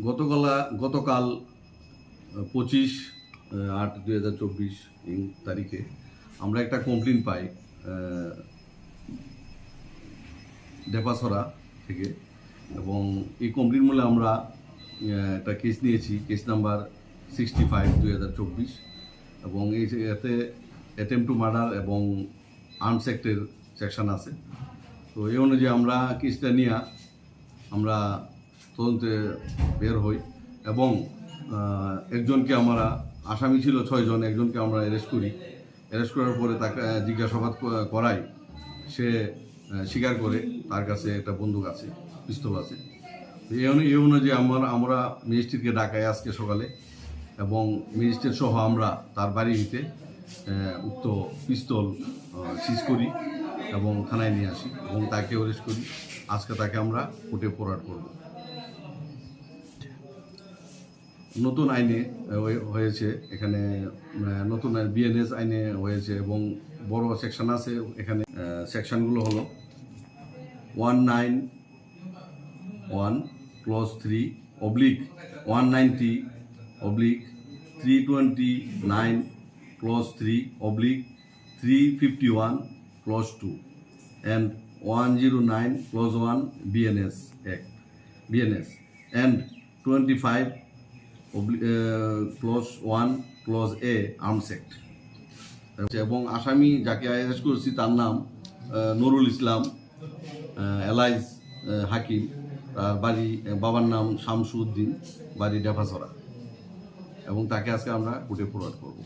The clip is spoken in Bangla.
গতকাল গতকাল পঁচিশ আট, দুই হাজার চব্বিশ তারিখে আমরা একটা কমপ্লেন পাই ডেপাসরা থেকে এবং এই কমপ্লেন মূলে আমরা একটা কেস নিয়েছি কেস নাম্বার সিক্সটি ফাইভ দুই হাজার চব্বিশ এবং এই এতে অ্যাটেম্প টু মার্ডার এবং আর্মস অ্যাক্টের সেকশন আছে। তো এই অনুযায়ী আমরা কেসটা নিয়ে আমরা তদন্তে বের হই এবং একজনকে আমরা আসামি ছিল ছয়জন একজনকে আমরা অ্যারেস্ট করি। অ্যারেস্ট করার পরে তাকে জিজ্ঞাসাবাদ করাই। সে স্বীকার করে তার কাছে একটা বন্দুক আছে পিস্তল আছে। এই অনু- এই অনুযায়ী আমরা আমরা মিনিস্ট্রিকে ডাকাই আজকে সকালে এবং মিনিস্ট্রেট সহ আমরা তার বাড়ি আহ, উক্ত পিস্তল সিজ করি এবং থানায় নিয়ে আসি এবং তাকে অ্যারেস্ট করি। আজকে তাকে আমরা কোর্টে ফরওয়ার্ড করব। নতুন আইনে হয়ে- হয়েছে। এখানে নতুন বিএনএস আইনে হয়েছে এবং বড় সেকশন আছে এখানে সেকশনগুলো হলো one nine one clause three oblique one ninety oblique three twenty nine clause three oblique three fifty one clause two and one zero nine clause one BNS act BNS and twenty five clause one, clause A arms act এবং আসামি যাকে অ্যারেস্ট করেছি তার নাম নুরুল ইসলাম এলাইজ হাকিম, তার বাড়ি বাবার নাম শামসুদ্দিন, বাড়ি ডেফাসরা এবং তাকে আজকে আমরা কোর্টে ফরওয়ার্ড করব।